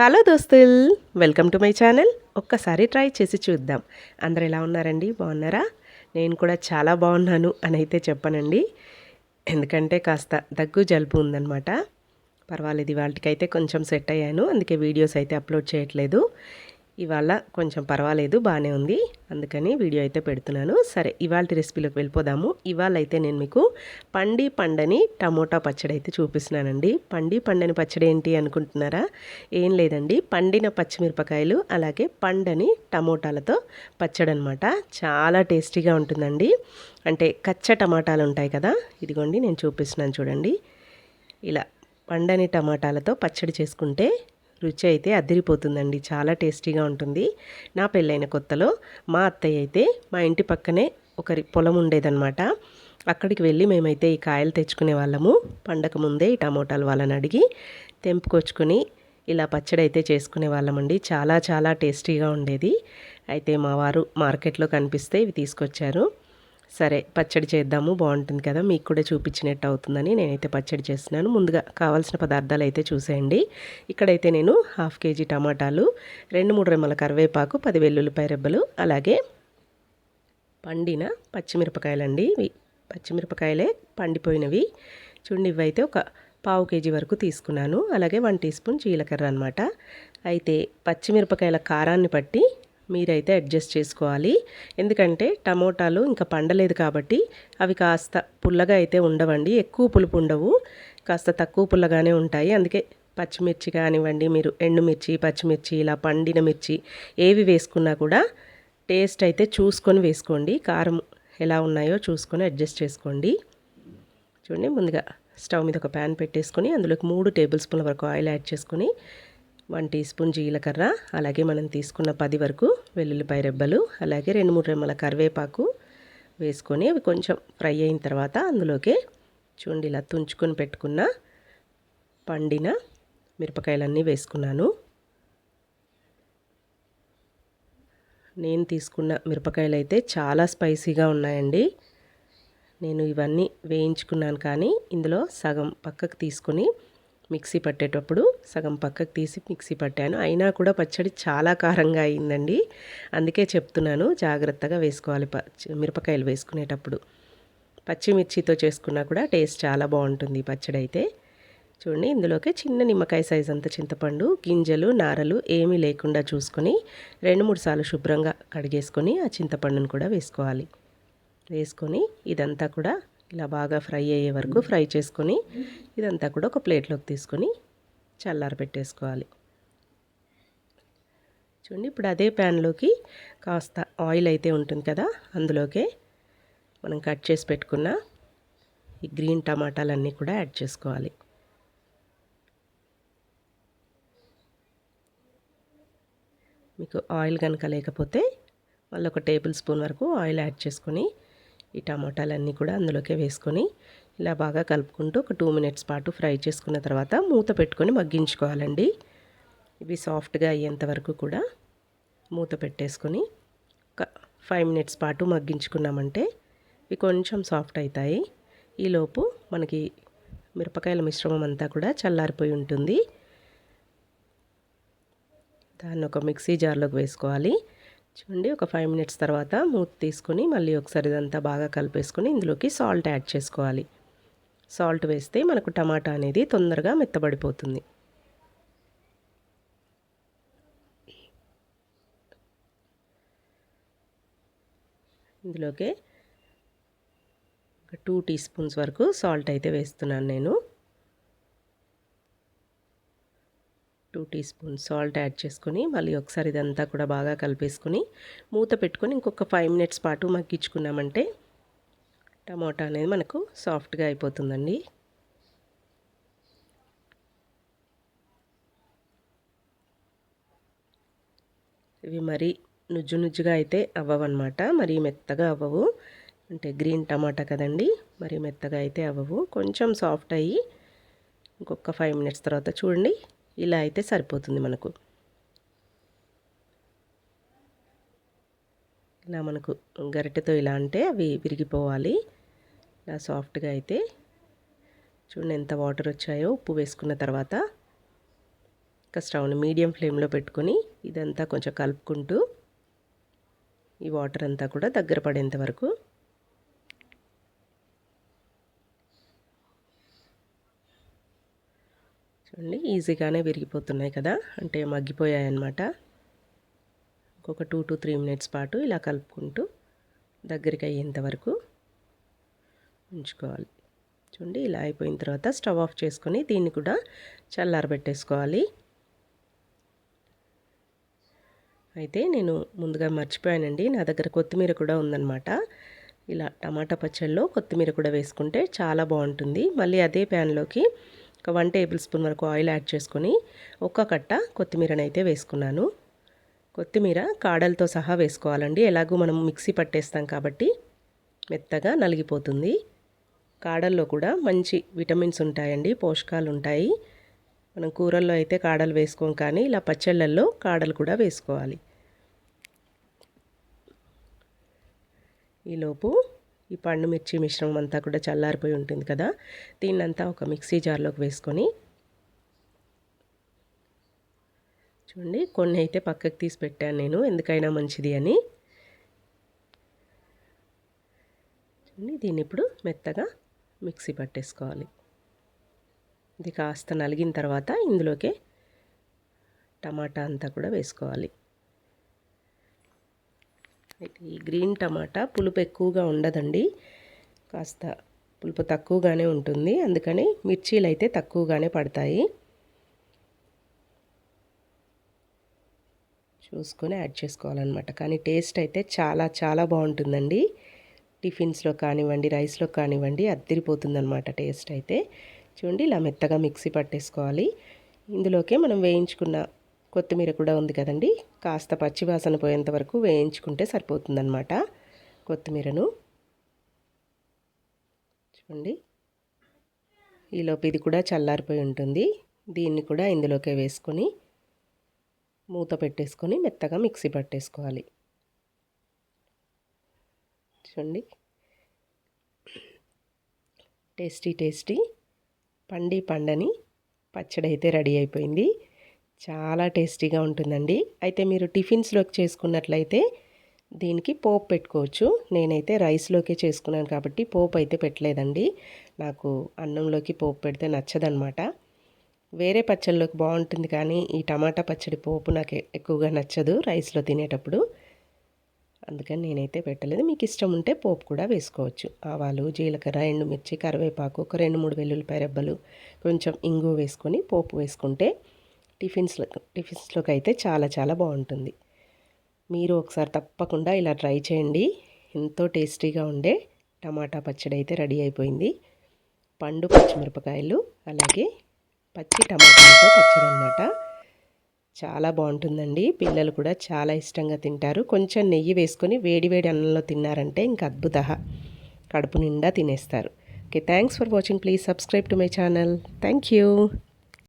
Hello దోస్తుల్ welcome to my channel. ఒక్కసారి try చేసి చూద్దాం. అందరు ఎలా ఉన్నారండి? బాగున్నారా? నేను కూడా చాలా బాగున్నాను అని అయితే చెప్పనండి. ఎందుకంటే కాస్త దగ్గు జలుబు ఉందన్నమాట. పర్వాలేదు ఇవాళకైతే కొంచెం సెట్ అయ్యాను. అందుకే వీడియోస్ అయితే అప్లోడ్ చేయట్లేదు. ఇవాళ కొంచెం పర్వాలేదు బాగానే ఉంది. అందుకని వీడియో అయితే పెడుతున్నాను. సరే ఇవాళ రెసిపీలోకి వెళ్ళిపోదాము. ఇవాళ అయితే నేను మీకు పండి పండని టమోటా పచ్చడి అయితే చూపిస్తున్నానండి. పండి పండని పచ్చడి ఏంటి అనుకుంటున్నారా? ఏం లేదండి. పండిన పచ్చిమిరపకాయలు అలాగే పండని టమోటాలతో పచ్చడి అనమాట చాలా టేస్టీగా ఉంటుందండి. అంటే కచ్చ టమాటాలు ఉంటాయి కదా? ఇదిగోండి నేను చూపిస్తున్నాను చూడండి. ఇలా పండని టమాటాలతో పచ్చడి చేసుకుంటే రుచి అయితే అదిరిపోతుందండి. చాలా టేస్టీగా ఉంటుంది. నా పెళ్ళైన కొత్తలో మా అత్తయ్య అయితే మా ఇంటి పక్కనే ఒకరి పొలం ఉండేదన్నమాట. అక్కడికి వెళ్ళి మేమైతే ఈ కాయలు తెచ్చుకునే వాళ్ళము. పండగ ముందే ఈ టమోటాలు వాళ్ళని అడిగి తెంపుకొచ్చుకొని ఇలా పచ్చడి అయితే చేసుకునే వాళ్ళమండి. చాలా చాలా టేస్టీగా ఉండేది. అయితే మా వారు మార్కెట్లో కనిపిస్తే ఇవి తీసుకొచ్చారు. సరే పచ్చడి చేద్దాము బాగుంటుంది కదా మీకు కూడా చూపించినట్టు అవుతుందని నేనైతే పచ్చడి చేస్తున్నాను. ముందుగా కావాల్సిన పదార్థాలు అయితే చూసేయండి. ఇక్కడైతే నేను హాఫ్ కేజీ టమాటాలు రెండు మూడు రెమ్మల కరివేపాకు పది వెల్లుల్లిపాయ రెబ్బలు అలాగే పండిన పచ్చిమిరపకాయలండి. పచ్చిమిరపకాయలే పండిపోయినవి. చూడండి ఇవైతే ఒక పావు కేజీ వరకు తీసుకున్నాను. అలాగే వన్ టీ స్పూన్ జీలకర్ర అనమాట అయితే పచ్చిమిరపకాయల కారాన్ని బట్టి మీరైతే అడ్జస్ట్ చేసుకోవాలి. ఎందుకంటే టమోటాలు ఇంకా పండలేదు కాబట్టి అవి కాస్త పుల్లగా అయితే ఉండవండి. ఎక్కువ పులుపు ఉండవు. కాస్త తక్కువ పుల్లగానే ఉంటాయి. అందుకే పచ్చిమిర్చి కానివ్వండి మీరు ఎండుమిర్చి పచ్చిమిర్చి ఇలా పండిన మిర్చి ఏవి వేసుకున్నా కూడా టేస్ట్ అయితే చూసుకొని వేసుకోండి. కారం ఎలా ఉన్నాయో చూసుకొని అడ్జస్ట్ చేసుకోండి. చూడండి ముందుగా స్టవ్ మీద ఒక ప్యాన్ పెట్టేసుకొని అందులోకి మూడు టేబుల్ స్పూన్ల వరకు ఆయిల్ యాడ్ చేసుకొని వన్ టీ స్పూన్ జీలకర్ర అలాగే మనం తీసుకున్న పది వరకు వెల్లుల్లిపాయ రెబ్బలు అలాగే రెండు మూడు రెమ్మల కరివేపాకు వేసుకొని అవి కొంచెం ఫ్రై అయిన తర్వాత అందులోకి చూడండి ఇలా తుంచుకొని పెట్టుకున్న పండిన మిరపకాయలన్నీ వేసుకున్నాను. నేను తీసుకున్న మిరపకాయలు అయితే చాలా స్పైసీగా ఉన్నాయండి. నేను ఇవన్నీ వేయించుకున్నాను కానీ ఇందులో సగం పక్కకు తీసుకొని మిక్సీ పట్టేటప్పుడు సగం పక్కకు తీసి మిక్సీ పట్టాను. అయినా కూడా పచ్చడి చాలా కారంగా అయిందండి. అందుకే చెప్తున్నాను జాగ్రత్తగా వేసుకోవాలి మిరపకాయలు వేసుకునేటప్పుడు. పచ్చిమిర్చితో చేసుకున్నా కూడా టేస్ట్ చాలా బాగుంటుంది పచ్చడి అయితే చూడండి ఇందులోకి చిన్న నిమ్మకాయ సైజ్ అంత చింతపండు గింజలు నారలు ఏమీ లేకుండా చూసుకొని రెండు మూడు సార్లు శుభ్రంగా కడిగేసుకొని ఆ చింతపండును కూడా వేసుకోవాలి. వేసుకొని ఇదంతా కూడా ఇలా బాగా ఫ్రై అయ్యే వరకు ఫ్రై చేసుకొని ఇదంతా కూడా ఒక ప్లేట్లోకి తీసుకొని చల్లార పెట్టేసుకోవాలి. చూడండి ఇప్పుడు అదే ప్యాన్లోకి కాస్త ఆయిల్ అయితే ఉంటుంది కదా అందులోకే మనం కట్ చేసి పెట్టుకున్న ఈ గ్రీన్ టమాటాలన్నీ కూడా యాడ్ చేసుకోవాలి. మీకు ఆయిల్ కనుక లేకపోతే మళ్ళీ ఒక tablespoon oil oil add చేసుకొని ఈ టమాటాలన్నీ కూడా అందులోకే వేసుకొని ఇలా బాగా కలుపుకుంటూ ఒక టూ మినిట్స్ పాటు ఫ్రై చేసుకున్న తర్వాత మూత పెట్టుకొని మగ్గించుకోవాలండి. ఇవి సాఫ్ట్గా అయ్యేంత వరకు కూడా మూత పెట్టేసుకొని ఒక ఫైవ్ మినిట్స్ పాటు మగ్గించుకున్నామంటే ఇవి కొంచెం సాఫ్ట్ అవుతాయి. ఈలోపు మనకి మిరపకాయల మిశ్రమం అంతా కూడా చల్లారిపోయి ఉంటుంది. దాన్ని ఒక మిక్సీ జార్లోకి వేసుకోవాలి. చూడండి ఒక ఫైవ్ మినిట్స్ తర్వాత మూత తీసుకొని మళ్ళీ ఒకసారి ఇదంతా బాగా కలిపేసుకొని ఇందులోకి సాల్ట్ యాడ్ చేసుకోవాలి. సాల్ట్ వేస్తే మనకు టమాటా అనేది తొందరగా మెత్తబడిపోతుంది. ఇందులోకి ఒక టూ టీ స్పూన్స్ వరకు సాల్ట్ అయితే వేస్తున్నాను నేను. Two teaspoon salt add చేసుకొని మళ్ళీ ఒకసారి ఇదంతా కూడా బాగా కలిపేసుకుని మూత పెట్టుకొని ఇంకొక ఫైవ్ మినిట్స్ పాటు మగ్గించుకున్నామంటే టమాటా అనేది మనకు సాఫ్ట్గా అయిపోతుందండి. ఇవి మరీ నుజ్జు నుజ్జుగా అయితే అవ్వవన్నమాట. మరీ మెత్తగా అవ్వవు. అంటే గ్రీన్ టమాటా కదండి మరీ మెత్తగా అయితే అవ్వవు. కొంచెం సాఫ్ట్ అయ్యి ఇంకొక ఫైవ్ మినిట్స్ తర్వాత చూడండి. ఇలా అయితే సరిపోతుంది మనకు. ఇలా మనకు గరిటెతో ఇలా అంటే అవి విరిగిపోవాలి. ఇలా సాఫ్ట్గా అయితే చూడండి ఎంత వాటర్ వచ్చాయో ఉప్పు వేసుకున్న తర్వాత ఇంకా స్టవ్ని మీడియం ఫ్లేమ్లో పెట్టుకొని ఇదంతా కొంచెం కలుపుకుంటూ ఈ వాటర్ అంతా కూడా దగ్గర పడేంత వరకు చూడండి ఈజీగానే విరిగిపోతున్నాయి కదా. అంటే మగ్గిపోయాయి అన్నమాట ఇంకొక టూ టు త్రీ మినిట్స్ పాటు ఇలా కలుపుకుంటూ దగ్గరికి అయ్యేంత వరకు ఉంచుకోవాలి. చూడండి ఇలా అయిపోయిన తర్వాత స్టవ్ ఆఫ్ చేసుకొని దీన్ని కూడా చల్లారబెట్టేసుకోవాలి. అయితే నేను ముందుగా మర్చిపోయానండి నా దగ్గర కొత్తిమీర కూడా ఉందన్నమాట. ఇలా టమాటా పచ్చళ్ళలో కొత్తిమీర కూడా వేసుకుంటే చాలా బాగుంటుంది. మళ్ళీ అదే ప్యాన్లోకి ఒక one tablespoon oil oil add చేసుకొని ఒక్క కట్ట కొత్తిమీరని అయితే వేసుకున్నాను. కొత్తిమీర కాడలతో సహా వేసుకోవాలండి. ఎలాగూ మనం మిక్సీ పట్టేస్తాం కాబట్టి మెత్తగా నలిగిపోతుంది. కాడల్లో కూడా మంచి విటమిన్స్ ఉంటాయండి పోషకాలు ఉంటాయి మనం కూరల్లో అయితే కాడలు వేసుకోం కానీ ఇలా పచ్చళ్ళల్లో కాడలు కూడా వేసుకోవాలి. ఈలోపు ఈ పండు మిర్చి మిశ్రమం అంతా కూడా చల్లారిపోయి ఉంటుంది కదా. దీన్నంతా ఒక మిక్సీ జార్లోకి వేసుకొని చూడండి కొన్ని అయితే పక్కకు తీసి పెట్టాను నేను ఎందుకైనా మంచిది అని. చూడండి దీన్ని ఇప్పుడు మెత్తగా మిక్సీ పట్టేసుకోవాలి. ఇది కాస్త నలిగిన తర్వాత ఇందులోకి టమాటా అంతా కూడా వేసుకోవాలి. ఈ గ్రీన్ టమాటా పులుపు ఎక్కువగా ఉండదండి. కాస్త పులుపు తక్కువగానే ఉంటుంది. అందుకని మిర్చీలు అయితే తక్కువగానే పడతాయి. చూసుకొని యాడ్ చేసుకోవాలన్నమాట. కానీ టేస్ట్ అయితే చాలా చాలా బాగుంటుందండి. టిఫిన్స్లో కానివ్వండి రైస్లో కానివ్వండి అద్దరిపోతుందన్నమాట టేస్ట్ అయితే. చూడండి ఇలా మెత్తగా మిక్సీ పట్టేసుకోవాలి. ఇందులోకే మనం వేయించుకున్న కొత్తిమీర కూడా ఉంది కదండి. కాస్త పచ్చివాసన పోయేంత వరకు వేయించుకుంటే సరిపోతుందన్నమాట కొత్తిమీరను. చూడండి. ఈలోపు ఇది కూడా చల్లారిపోయి ఉంటుంది. దీన్ని కూడా ఇందులోకే వేసుకొని మూత పెట్టేసుకొని మెత్తగా మిక్సీ పట్టేసుకోవాలి. చూడండి. Tasty tasty. పండి పండని పచ్చడి అయితే రెడీ అయిపోయింది. చాలా టేస్టీగా ఉంటుందండి. అయితే మీరు టిఫిన్స్లోకి చేసుకున్నట్లయితే దీనికి పోపు పెట్టుకోవచ్చు. నేనైతే రైస్లోకే చేసుకున్నాను కాబట్టి పోపు అయితే పెట్టలేదండి. నాకు అన్నంలోకి పోపు పెడితే నచ్చదనమాట. వేరే పచ్చళ్ళలోకి బాగుంటుంది కానీ ఈ టమాటా పచ్చడి పోపు నాకు ఎక్కువగా నచ్చదు రైస్లో తినేటప్పుడు. అందుకని నేనైతే పెట్టలేదు. మీకు ఇష్టం ఉంటే పోపు కూడా వేసుకోవచ్చు. ఆవాలు జీలకర్ర ఎండుమిర్చి కరివేపాకు ఒక రెండు మూడు వెల్లుల్లిపాయ రెబ్బలు కొంచెం ఇంగు వేసుకొని పోపు వేసుకుంటే టిఫిన్స్లో టిఫిన్స్లోకి అయితే చాలా చాలా బాగుంటుంది. మీరు ఒకసారి తప్పకుండా ఇలా ట్రై చేయండి. ఎంతో టేస్టీగా ఉండే టమాటా పచ్చడి అయితే రెడీ అయిపోయింది. పండు పచ్చిమిరపకాయలు అలాగే పచ్చి టమాటాలతో పచ్చడి అనమాట చాలా బాగుంటుందండి. పిల్లలు కూడా చాలా ఇష్టంగా తింటారు. కొంచెం నెయ్యి వేసుకొని వేడి వేడి అన్నంలో తిన్నారంటే ఇంకా అద్భుత కడుపు నిండా తినేస్తారు. Okay thanks for watching. Please subscribe to my channel. Thank you.